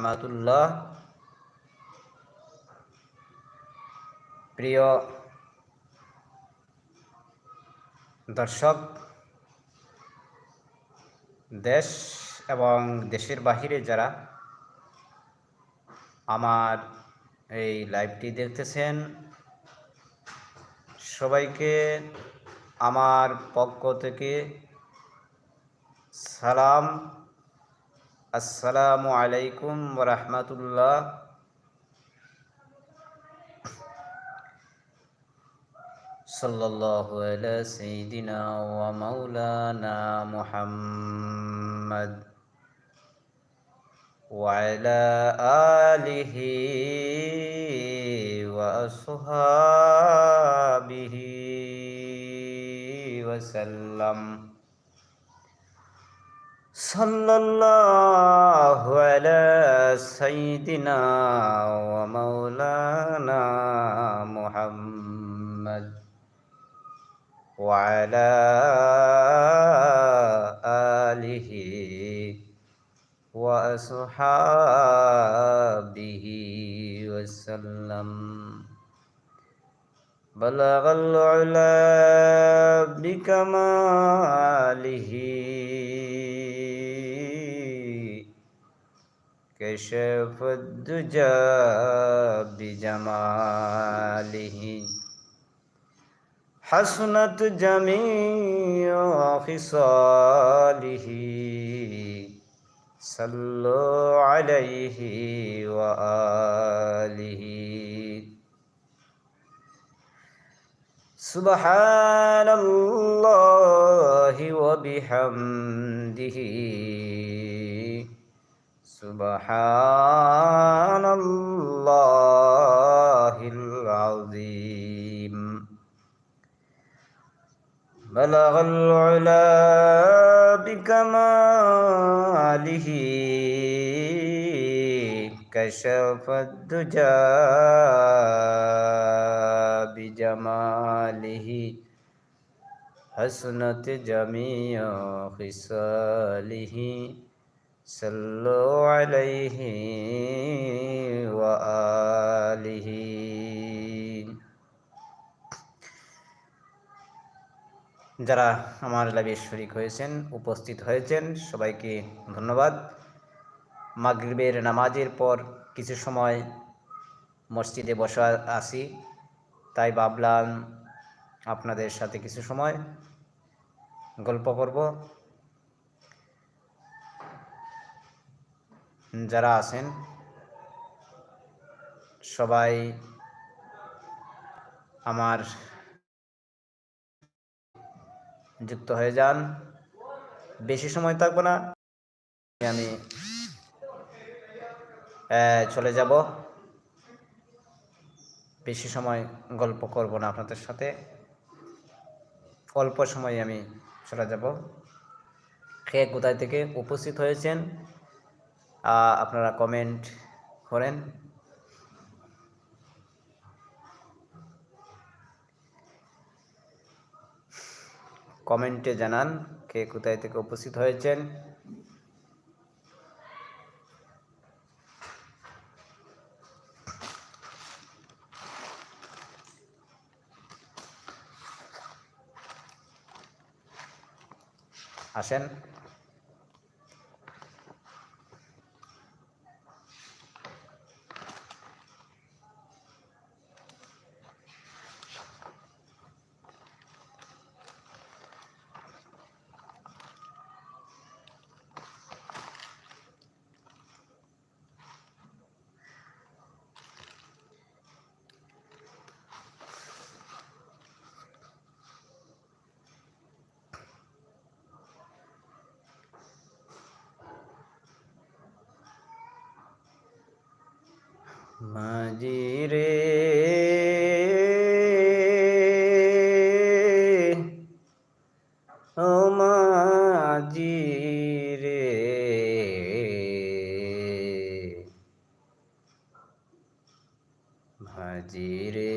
রহমাতুল্লাহ। প্রিয় দর্শক, দেশ এবং দেশের বাহিরে যারা আমার এই লাইভটি দেখতেছেন, সবাইকে আমার পক্ষ থেকে সালাম। আসসালামু আলাইকুম রহমতুল্লাহ صلى الله على سيدنا ومولانا محمد وعلى آله وأصحابه وسلم صلى الله على سيدنا ومولانا محمد وعلى آله وأصحابه وسلم. بلغ العلا بكماله كشف الدجى بجماله حسنت جميع خصاله صلوا عليه وآله سبحان الله وبحمده سبحان الله العظيم. بلغ العلا بكماله كشف الدجى بجماله. حسنت جميع خصاله. صلوا عليه وآله যারা আমার লাইভে শরিক হয়েছেন উপস্থিত হয়েছেন সবাইকে ধন্যবাদ মাগরিবের নামাজের পর কিছু সময় মসজিদে বসা আসি তাই ভাবলাম আপনাদের সাথে কিছু সময় গল্প করব যারা আছেন, সবাই আমার যুক্ত হয়ে যান। বেশি সময় থাকব না। আমি চলে যাব। বেশি সময় গল্প করব না আপনাদের সাথে। অল্প সময় আমি চলে যাব। কে কোথায় থেকে উপস্থিত হয়েছেন? আপনারা কমেন্ট করেন। কমেন্টে জানান কে কোথায় থেকে উপস্থিত হয়েছেন। আসেন। মাঝি রে ও মাঝি রে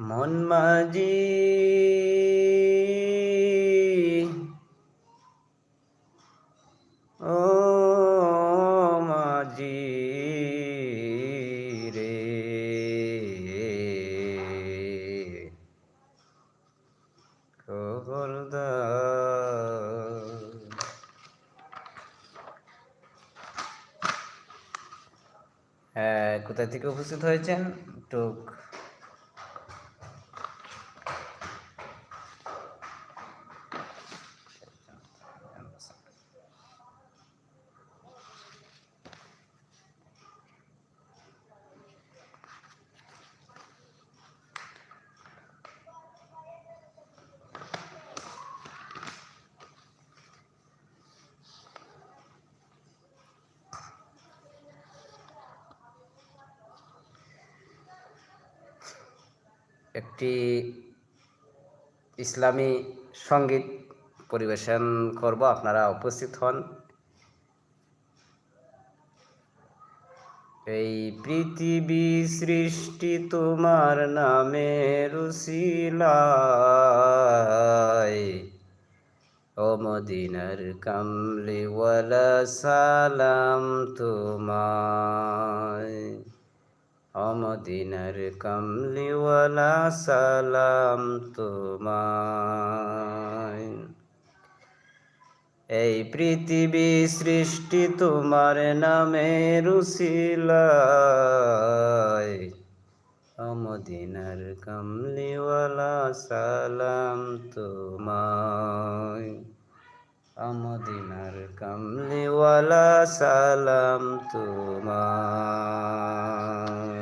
মন মাঝি কোথা থেকে উপস্থিত হয়েছেন? একটু একটি ইসলামী সংগীত পরিবেশন করব। আপনারা উপস্থিত হন। এই পৃথিবী সৃষ্টি তোমার নামে রুসিলায়। ও মদিনার কামলিওয়ালা সালাম তোমায়। অমদিনার কমলিওয়ালা সালাম তোমায়। এই পৃথিবী সৃষ্টি তোমার নামে রুসিলায়। অমদিনার কমলিওয়ালা সালাম তোমায়। আমদিনার কমলিওয়ালা সালাম তোমার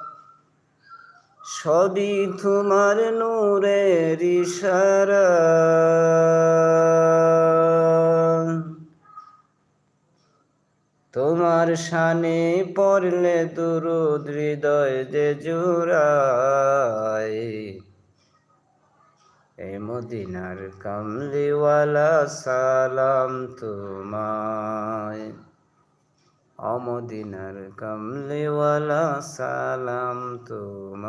সবই তোমার নূরের ইশারা। তোমার শানে পড়লে দুরুদ হৃদয় যে জুড়ায়। এ মদিনার কমলিওয়ালা সালাম তোমায়। অমদিনার কমলিওয়ালা সালাম তোমায়।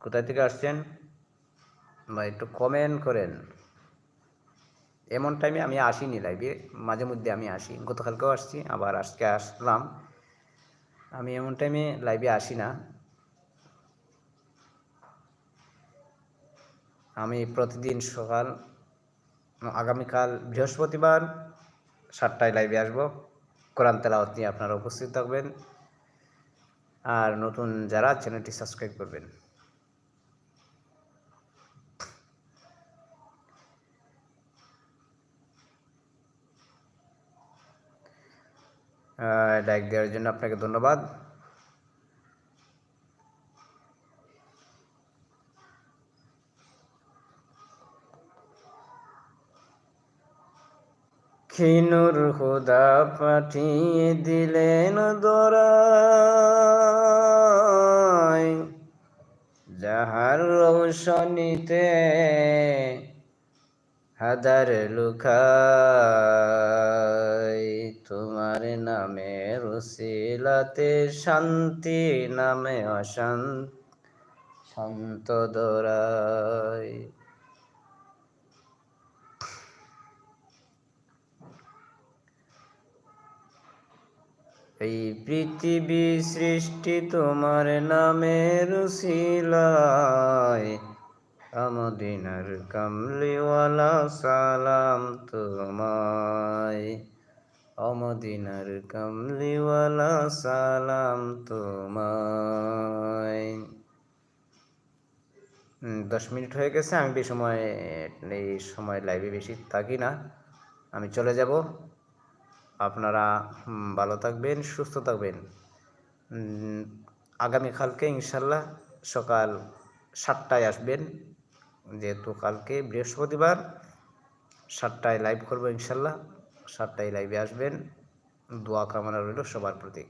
কোথায় থেকে আসছেন? বা একটু কমেন্ট করেন। এমন টাইমে আমি আসিনি লাইভে মাঝে মধ্যে আমি আসি। গতকালকেও আসছি, আবার আজকে আসলাম। আমি এমন টাইমে লাইভে আসি না। আমি প্রতিদিন সকাল, আগামীকাল বৃহস্পতিবার সাতটায় লাইভে আসব। কোরআন তেলাওয়াত নিয়ে আপনারা উপস্থিত থাকবেন। আর নতুন যারা চ্যানেলটি সাবস্ক্রাইব করবেন। লাইক দেওয়ার জন্য আপনাকে ধন্যবাদ। খিনুর হুদা পাঠিয়ে দিলেন দরায় যাহার রৌশনীতে হাদার লুকাই, তোমার নামে রসিলাতে শান্তি, নামে অশান্ত। শান্ত দরাই। এই পৃথিবী সৃষ্টি তোমার নামে রুসিলায় আমদিনার কমলিওয়ালা সালাম তোমায়। অমদিনার কামলিওয়ালা সালাম তোমায়। দশ মিনিট হয়ে গেছে, আমি সময়, এই সময় লাইভে বেশি থাকি না। আমি চলে যাব। আপনারা ভালো থাকবেন, সুস্থ থাকবেন। আগামী আগামীকালকে ইনশাল্লাহ সকাল সাতটায় আসবেন। যেহেতু কালকে বৃহস্পতিবার, সাতটায় লাইভ করব ইনশাল্লাহ, সাতটায় লাইভে আসবেন। দোয়া কামনা রইল সবার প্রতি।